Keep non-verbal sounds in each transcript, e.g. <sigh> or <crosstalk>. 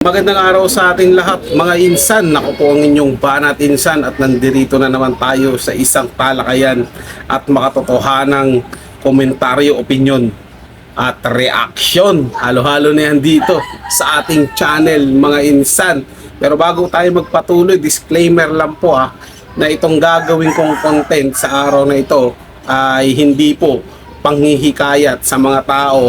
Magandang araw sa ating lahat, mga insan. Ako po ang inyong banat insan at nandirito na naman tayo sa isang talakayan at makatotohanang komentaryo, opinion at reaction. Halo-halo na yan dito sa ating channel, mga insan. Pero bago tayo magpatuloy, disclaimer lang po ah, na itong gagawin kong content sa araw na ito ay hindi po panghihikayat sa mga tao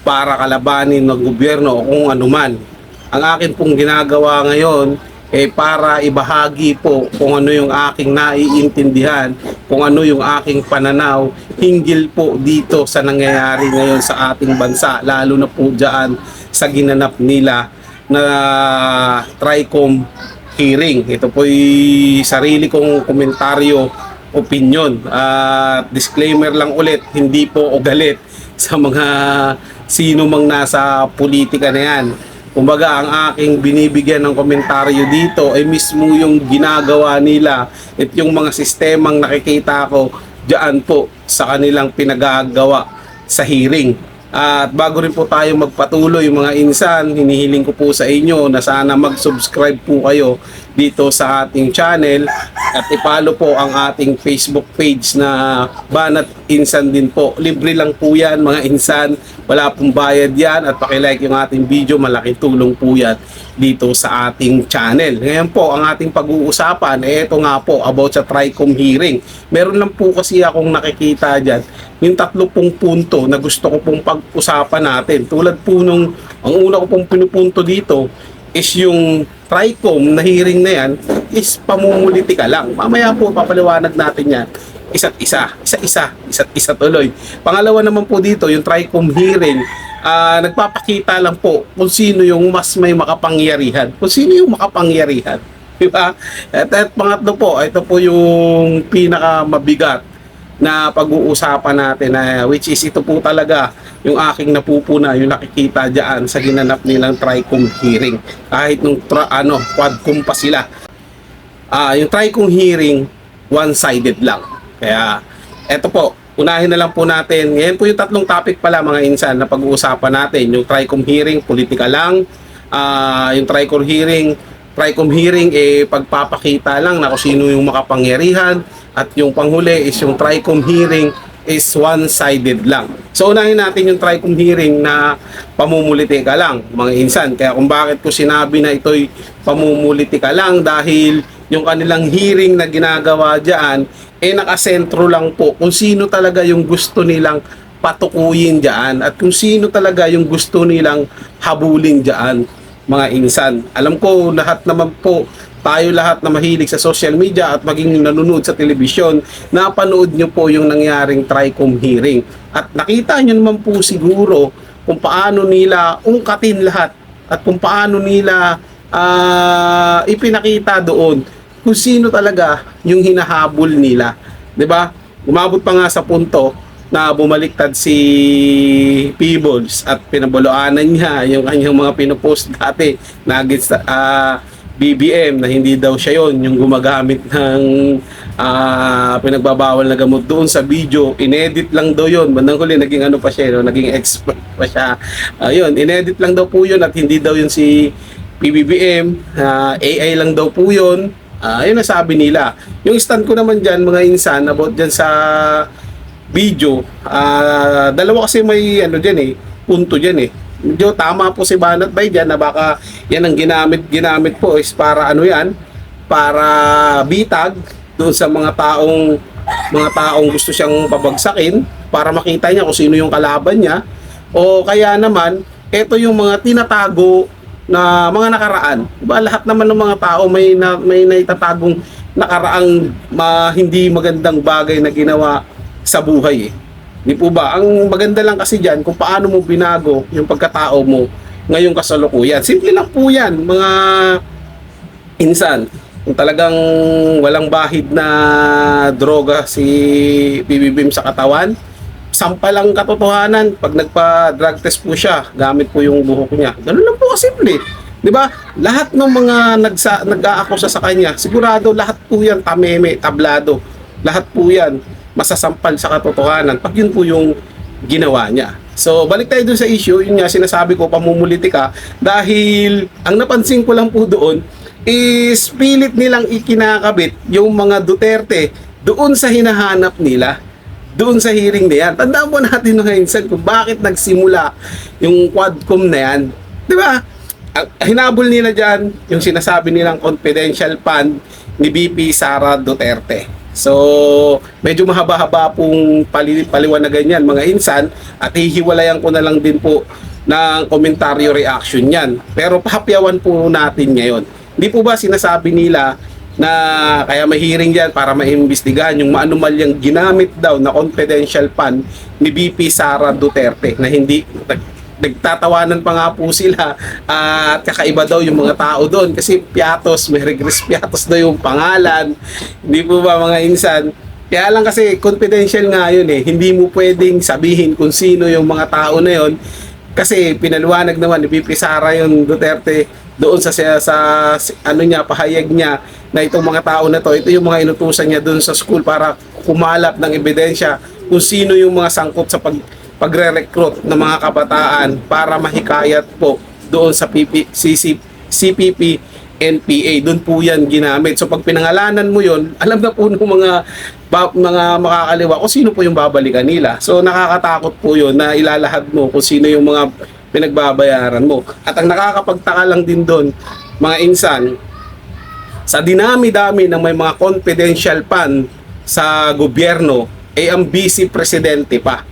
para kalabanin ng gobyerno o kung anuman ang akin pong ginagawa ngayon eh para ibahagi po kung ano yung aking naiintindihan, kung ano yung aking pananaw hinggil po dito sa nangyayari ngayon sa ating bansa, lalo na po dyan sa ginanap nila na TRICOM hearing. Ito po'y sarili kong komentaryo, opinion. At disclaimer lang ulit, hindi po o galit sa mga sino mang nasa politika na yan. Kumbaga, ang aking binibigyan ng komentaryo dito ay mismo yung ginagawa nila at yung mga sistemang nakikita ko diyan po sa kanilang pinagagawa sa hearing. At bago rin po tayo magpatuloy mga insan, hinihiling ko po sa inyo na sana mag-subscribe po kayo dito sa ating channel at ipalo po ang ating Facebook page na Banat Insan din po. Libre lang po yan mga insan, wala pong bayad yan at pakilike yung ating video, malaking tulong po yan dito sa ating channel. Ngayon po, ang ating pag-uusapan, eh, ito nga po about sa TRICOM hearing. Meron lang po kasi akong nakikita dyan, yung tatlo pong punto na gusto ko pong pag-usapan natin. Tulad po nung, ang una ko pong pinupunto dito is yung TRICOM na hearing na yan is pamumulitika lang. Mamaya po papaliwanag natin yan isa't isa, isa-isa, isa't isa tuloy. Pangalawa naman po dito, yung TRICOM hearing, ah, nagpapakita lang po kung sino yung mas may makapangyarihan. Kung sino yung makapangyarihan. <laughs> Di ba? At, at pangatlo po, ito po yung pinaka mabigat na pag-uusapan natin na which is ito po talaga yung aking napupuna, yung nakikita diyan sa ginanap nilang TRICOM hearing. Kahit nung tra, ano, quadcom pa sila. Ah, yung TRICOM hearing one-sided lang. Kaya eto po, unahin na lang po natin. Ngayon po yung tatlong topic pala mga insan na pag-uusapan natin. Yung TRICOM hearing, politika lang. Ah, yung TRICOM hearing, TRICOM hearing eh pagpapakita lang na kung sino yung makapangyarihan at yung panghuli is yung TRICOM hearing is one-sided lang. So unahin natin yung TRICOM hearing na pamumulitika lang mga insan. Kaya kung bakit ko sinabi na ito'y pamumulitika lang dahil yung kanilang hearing na ginagawa dyan eh nakasentro lang po kung sino talaga yung gusto nilang patukuyin dyan at kung sino talaga yung gusto nilang habulin dyan mga insan. Alam ko lahat naman po tayo lahat na mahilig sa social media at maging nanonood sa telebisyon, napanood nyo po yung nangyaring TRICOM hearing. At nakita nyo naman po siguro kung paano nila ungkatin lahat at kung paano nila ah, ipinakita doon kung sino talaga yung hinahabol nila. 'Di ba? Umabot pa nga sa punto na bumaliktad si Peebles at pinaboloanan niya yung kanyang mga pinopost dati na against ah, BBM na hindi daw siya yon yung gumagamit ng ah, pinagbabawal na gamot doon sa video inedit lang daw yon bandang huli naging ano pa siya no? naging expert pa siya ayun inedit lang daw po yun at hindi daw yun si PBBM ah, AI lang daw po yun Ah, ayun ang sabi nila yung stand ko naman dyan mga insan about dyan sa video, ah dalawa kasi may ano diyan eh, punto diyan eh. Medyo tama po si Banat Bay diyan na baka yan ang ginamit ginamit po is para ano yan, para bitag doon sa mga taong mga taong gusto siyang pabagsakin para makita niya kung sino yung kalaban niya o kaya naman ito yung mga tinatago na mga nakaraan. Diba lahat naman ng mga tao may na, may naitatagong nakaraang ma, hindi magandang bagay na ginawa sa buhay eh. Di po ba? Ang maganda lang kasi diyan kung paano mo binago yung pagkatao mo ngayong kasalukuyan. Simple lang po yan, mga insan. Kung talagang walang bahid na droga si BBBM sa katawan, sampalang katotohanan, pag nagpa-drug test po siya, gamit po yung buhok niya. Ganun lang po kasimple. 'Di ba? Lahat ng mga nagsa, nag-aakusa sa kanya, sigurado lahat po 'yan tameme, tablado. Lahat po 'yan masasampal sa katotohanan pag yun po yung ginawa niya. So, balik tayo dun sa issue, yun nga sinasabi ko, pamumuliti ka, dahil ang napansin ko lang po doon, is pilit nilang ikinakabit yung mga Duterte doon sa hinahanap nila doon sa hearing na yan. Tandaan po natin nung insan kung bakit nagsimula yung quadcom na yan. Di ba? Hinabol nila dyan, yung sinasabi nilang confidential fund ni BP Sara Duterte. So, medyo mahaba-haba pong pali paliwanagan yan mga insan at hihiwalayan ko na lang din po ng komentaryo reaction yan. Pero pahapyawan po natin ngayon. Hindi po ba sinasabi nila na kaya may hearing yan para maimbestigahan yung maanumalyang ginamit daw na confidential fund ni BP Sara Duterte na hindi nag, nagtatawanan pa nga po sila. At kakaiba daw yung mga tao doon. Kasi Piatos, may Regres Piatos daw yung pangalan. Hindi po ba mga insan? Kaya lang kasi confidential nga yun eh. Hindi mo pwedeng sabihin kung sino yung mga tao na yun. Kasi pinaliwanag naman ni BP Sara yung Duterte doon sa, sa, sa ano niya pahayag niya na itong mga tao na to ito yung mga inutusan niya doon sa school para kumalap ng ebidensya kung sino yung mga sangkot sa pag pagre-recruit ng mga kabataan para mahikayat po doon sa PP, CC, CPP NPA doon po yan ginamit. So pag pinangalanan mo yon alam na po ng mga ba, mga makakaliwa kung sino po yung babalikan nila. So nakakatakot po yon na ilalahad mo kung sino yung mga pinagbabayaran mo. At ang nakakapagtaka lang din doon mga insan sa dinami-dami ng may mga confidential fund sa gobyerno ay ang vice presidente pa.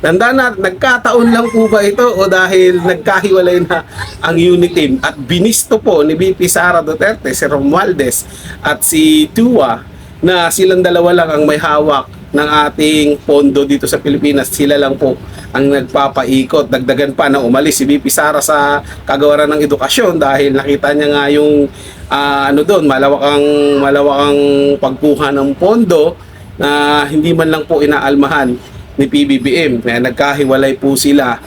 Tanda na, nagkataon lang po ba ito o dahil nagkahiwalay na ang unit team? At binisto po ni BP Sara Duterte, si Romualdez at si Tua na silang dalawa lang ang may hawak ng ating pondo dito sa Pilipinas. Sila lang po ang nagpapaikot. Dagdagan pa na umalis si BP Sara sa kagawaran ng edukasyon dahil nakita niya nga yung ah, ano doon, malawak ang, malawak ang pagkuha ng pondo na hindi man lang po inaalmahan ni PBBM. Kaya nagkahiwalay po sila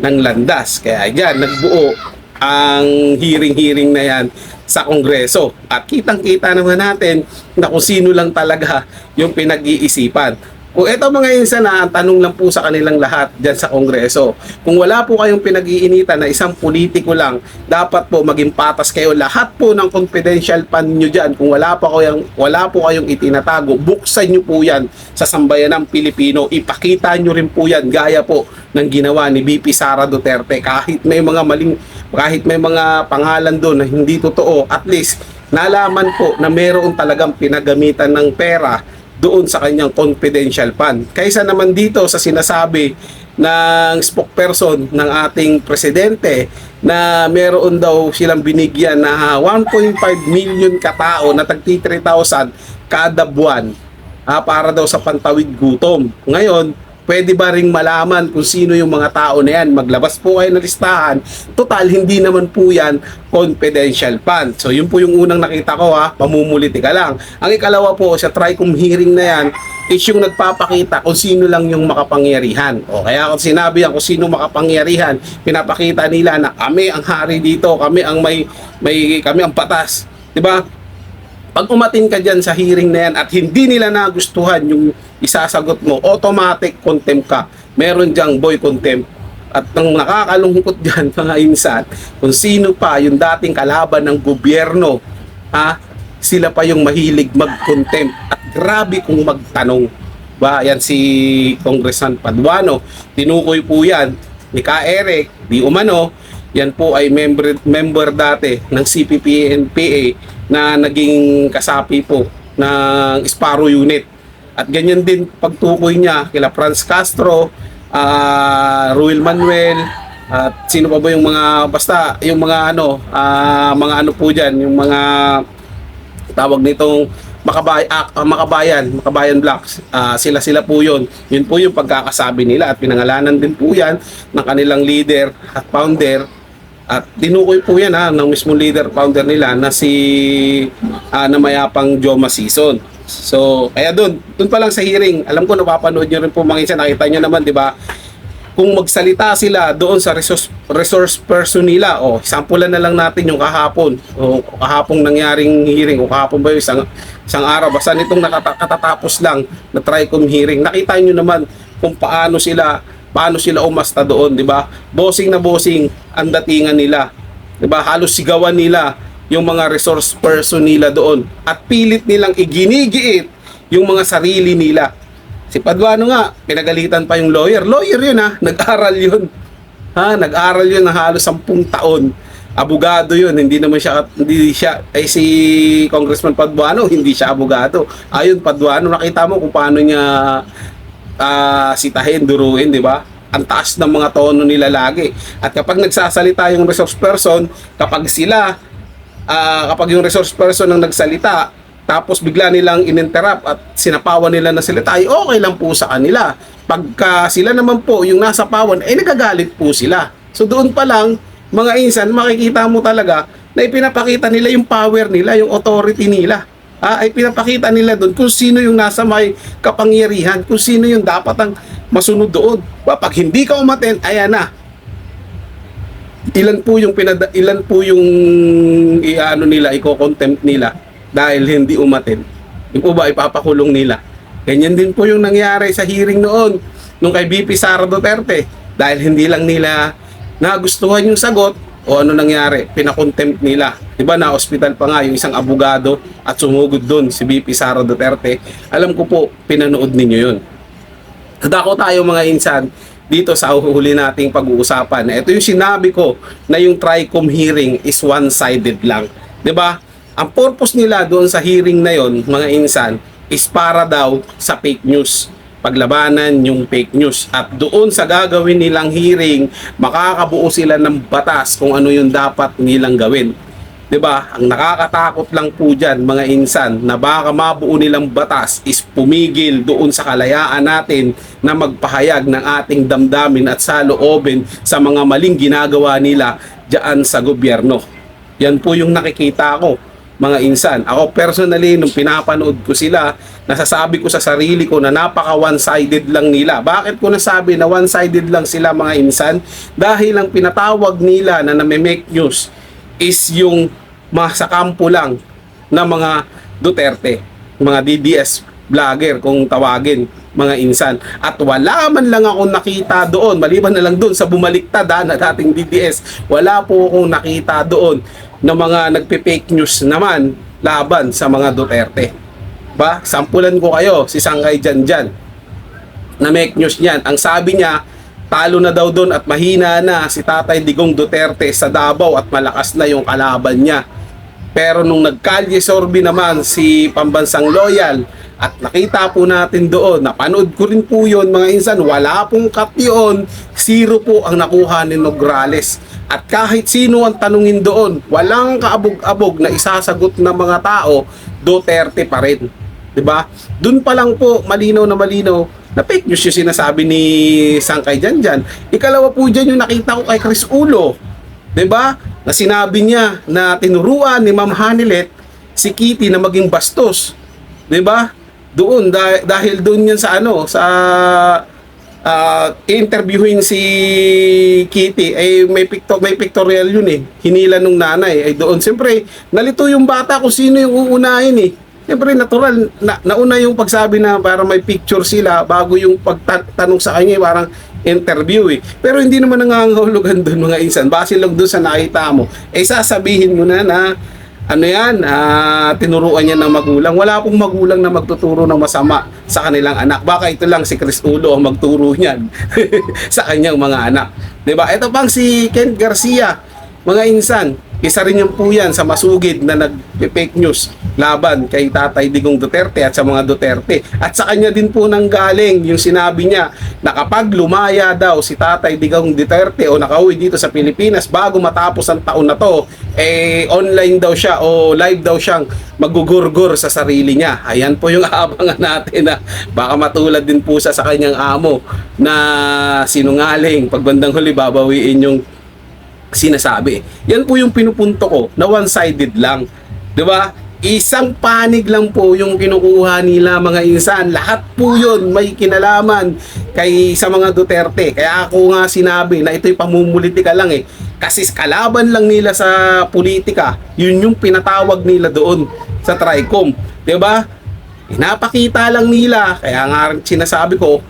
ng landas. Kaya yan, nagbuo ang hearing-hearing na yan sa Kongreso. At kitang-kita naman natin na kung sino lang talaga yung pinag-iisipan. Kung eto mga insan na ang tanong lang po sa kanilang lahat dyan sa Kongreso. Kung wala po kayong pinag-iinitan na isang politiko lang, dapat po maging patas kayo lahat po ng confidential fund nyo dyan. Kung wala po kayong, wala po kayong itinatago, buksan nyo po yan sa sambayan ng Pilipino. Ipakita nyo rin po yan gaya po ng ginawa ni BP Sara Duterte. Kahit may mga maling, kahit may mga pangalan doon na hindi totoo, at least nalaman po na meron talagang pinagamitan ng pera doon sa kanyang confidential fund. Kaysa naman dito sa sinasabi ng spokesperson ng ating presidente na meron daw silang binigyan na 1.5 million katao na tagti 3,000 kada buwan ah, para daw sa pantawid gutom. Ngayon, pwede ba ring malaman kung sino yung mga tao na yan? Maglabas po kayo ng listahan. Total, hindi naman po yan confidential fund. So, yun po yung unang nakita ko ha, pamumuliti ka lang. Ang ikalawa po, sa TRICOM hearing na yan, is yung nagpapakita kung sino lang yung makapangyarihan. O kaya kung sinabi yan kung sino makapangyarihan, pinapakita nila na kami ang hari dito, kami ang may, may kami ang patas. 'Di ba? Pag umatin ka dyan sa hearing na yan at hindi nila nagustuhan yung isasagot mo, automatic contempt ka. Meron dyang boy contempt. At ang nakakalungkot dyan, <laughs> mga insan, kung sino pa yung dating kalaban ng gobyerno, ha, sila pa yung mahilig mag-contempt. At grabe kung magtanong. Ba, yan si Congressman Paduano. Tinukoy po yan ni Ka Eric, di umano, yan po ay member, member dati ng CPP-NPA na naging kasapi po ng Sparrow Unit. At ganyan din pagtukoy niya kila Franz Castro, ah Ruel Manuel, at sino pa ba yung mga basta yung mga ano ah, mga ano po diyan yung mga tawag nitong makabay, ah, makabayan, makabayan blocks. Ah, sila sila po 'yon. Yun po yung pagkakasabi nila at pinangalanan din po 'yan ng kanilang leader at founder at tinukoy po yan ha, ng mismo leader founder nila na si ah, na mayapang Joma Season. So, kaya doon, doon pa lang sa hearing, alam ko napapanood nyo rin po mga isa, nakita nyo naman, di ba? Kung magsalita sila doon sa resource, resource person nila, o, sampulan na lang natin yung kahapon, o kahapong nangyaring hearing, o kahapon ba yung isang, isang araw, basta nitong nakata- katatapos lang na TRICOM hearing, nakita nyo naman kung paano sila paano sila umasta doon, di ba? Bossing na bossing ang datingan nila. Di ba? Halos sigawan nila yung mga resource person nila doon at pilit nilang iginigiit yung mga sarili nila. Si Paduano nga, pinagalitan pa yung lawyer. Lawyer yun ha, nag-aral yun. Ha, nag-aral yun ng halos 10 taon. Abogado yun, hindi naman siya, hindi siya, ay si Congressman Paduano, hindi siya abogado. Ayun, Paduano, nakita mo kung paano niya ah, sitahin, duruin, di ba? Ang taas ng mga tono nila lagi. At kapag nagsasalita yung resource person, kapag sila, ah, kapag yung resource person ang nagsalita, tapos bigla nilang ininterrupt at sinapawan nila na salita, ay okay lang po sa kanila. Pagka sila naman po, yung nasa pawan, ay nagagalit po sila. So doon pa lang, mga insan, makikita mo talaga na ipinapakita nila yung power nila, yung authority nila. Ah, ay pinapakita nila doon kung sino yung nasa may kapangyarihan, kung sino yung dapat ang masunod doon. Ba, Pag hindi ka umaten, ayan na. Ilan po yung pinada, ilan po yung iano nila, iko-contempt nila dahil hindi umaten. Yung po ba ipapakulong nila. Ganyan din po yung nangyari sa hearing noon nung kay BP Sara Duterte dahil hindi lang nila nagustuhan yung sagot o ano nangyari, pinakontempt nila. 'Di ba na hospital pa nga yung isang abogado at sumugod doon si BP Sara Duterte. Alam ko po pinanood ninyo 'yun. Dako tayo mga insan dito sa huli nating pag-uusapan. Ito yung sinabi ko na yung TRICOM hearing is one-sided lang. 'Di ba? Ang purpose nila doon sa hearing na yon, mga insan, is para daw sa fake news paglabanan yung fake news. At doon sa gagawin nilang hearing makakabuo sila ng batas kung ano yung dapat nilang gawin. 'di ba ang nakakatakot lang po diyan mga insan na baka mabuo nilang batas is pumigil doon sa kalayaan natin na magpahayag ng ating damdamin at saloobin sa mga maling ginagawa nila diyan sa gobyerno. Yan po yung nakikita ko mga insan. Ako personally, nung pinapanood ko sila, nasasabi ko sa sarili ko na napaka one-sided lang nila. Bakit ko nasabi na one-sided lang sila mga insan? Dahil ang pinatawag nila na name-make news is yung mga sa kampo lang na mga Duterte, mga DDS vlogger kung tawagin mga insan. At wala man lang akong nakita doon, maliban na lang doon sa bumaliktad ha, na dating DDS, wala po akong nakita doon na mga nagpe-fake news naman laban sa mga Duterte. Ba? Sampulan ko kayo si Sangay Janjan na make news niyan. Ang sabi niya, talo na daw doon at mahina na si Tatay Digong Duterte sa Davao at malakas na yung kalaban niya. Pero nung nagkalye sorbi naman si pambansang loyal at nakita po natin doon, napanood ko rin po yun mga insan, wala pong cut yun, zero po ang nakuha ni Nograles. At kahit sino ang tanungin doon, walang kaabog-abog na isasagot ng mga tao, Duterte pa rin. 'Di ba? Doon pa lang po malinaw na malinaw na fake news yung sinasabi ni Sangkay dyan. Ikalawa po dyan yung nakita ko kay Chris Ulo. 'Di ba? Na sinabi niya na tinuruan ni Ma'am Hanilet si Kitty na maging bastos. 'Di ba? Doon dah- dahil doon yan sa ano sa ah, interviewin si Kitty. Ay may picto may pictorial yun eh. Hinila nung nanay. Ay doon siyempre nalito yung bata kung sino yung uunahin eh. Siyempre natural na, nauna yung pagsabi na para may picture sila bago yung pagtanong sa kanya eh, parang interview eh. Pero hindi naman nangangahulugan doon mga insan. Base lang doon sa nakita mo. Eh sasabihin mo na na ano yan, ah, tinuruan niya ng magulang. Wala pong magulang na magtuturo ng masama sa kanilang anak. Baka ito lang si Chris Ulo ang magturo niyan <laughs> sa kanyang mga anak. 'Di ba? Ito pang si Ken Garcia, mga insan. Isa rin yan po yan sa masugid na nag-fake news laban kay Tatay Digong Duterte at sa mga Duterte. At sa kanya din po nang galing yung sinabi niya na kapag lumaya daw si Tatay Digong Duterte o nakauwi dito sa Pilipinas bago matapos ang taon na to, eh online daw siya o live daw siyang magugurgur sa sarili niya. Ayan po yung <laughs> aabangan natin na baka matulad din po siya sa kanyang amo na sinungaling pagbandang huli babawiin yung sinasabi. Yan po yung pinupunto ko na one-sided lang. 'Di ba? Isang panig lang po yung kinukuha nila mga insan. Lahat po yun may kinalaman kay sa mga Duterte. Kaya ako nga sinabi na ito'y pamumulitika lang eh. Kasi kalaban lang nila sa politika, yun yung pinatawag nila doon sa TRICOM. 'Di ba? Pinapakita lang nila. Kaya nga sinasabi ko,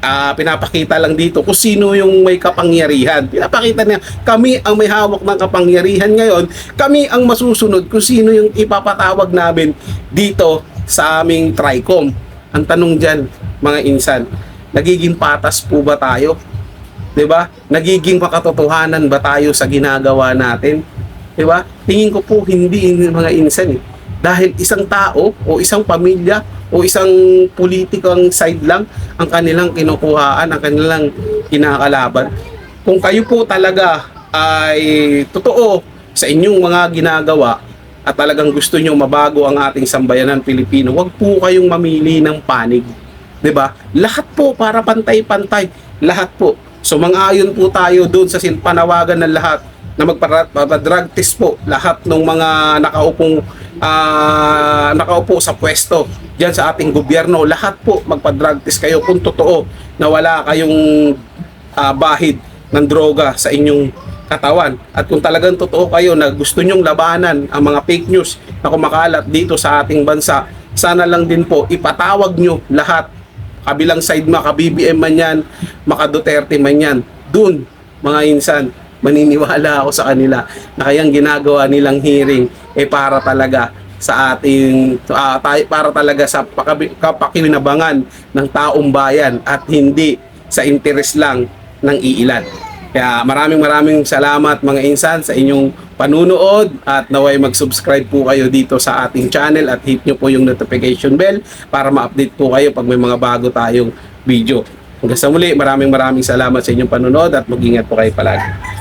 ah, pinapakita lang dito kung sino yung may kapangyarihan. Pinapakita niya, kami ang may hawak ng kapangyarihan ngayon, kami ang masusunod kung sino yung ipapatawag namin dito sa aming TRICOM. Ang tanong dyan, mga insan, nagiging patas po ba tayo? 'Di ba? Nagiging makatotohanan ba tayo sa ginagawa natin? 'Di ba? Tingin ko po hindi mga insan eh. Dahil isang tao o isang pamilya o isang politikang side lang ang kanilang kinukuhaan, ang kanilang kinakalaban. Kung kayo po talaga ay totoo sa inyong mga ginagawa at talagang gusto nyo mabago ang ating sambayanan Pilipino, wag po kayong mamili ng panig. 'di ba? Lahat po para pantay-pantay, lahat po. So mang-ayon po tayo doon sa sinpanawagan ng lahat na magpa-drug test po lahat ng mga nakaupong ah, nakaupo sa pwesto diyan sa ating gobyerno. Lahat po magpa-drug test kayo kung totoo na wala kayong ah, bahid ng droga sa inyong katawan. At kung talagang totoo kayo na gusto nyong labanan ang mga fake news na kumakalat dito sa ating bansa, sana lang din po ipatawag nyo lahat kabilang side maka BBM man yan, maka Duterte man yan, dun mga insan, maniniwala ako sa kanila na kayang ginagawa nilang hearing eh para talaga sa ating tayo- para talaga sa kapakinabangan ng taong bayan at hindi sa interes lang ng iilan. Kaya maraming maraming salamat mga insan sa inyong panunood at naway mag-subscribe po kayo dito sa ating channel at hit nyo po yung notification bell para ma-update po kayo pag may mga bago tayong video. Hanggang sa muli, maraming maraming salamat sa inyong panunood at mag-ingat po kayo palagi.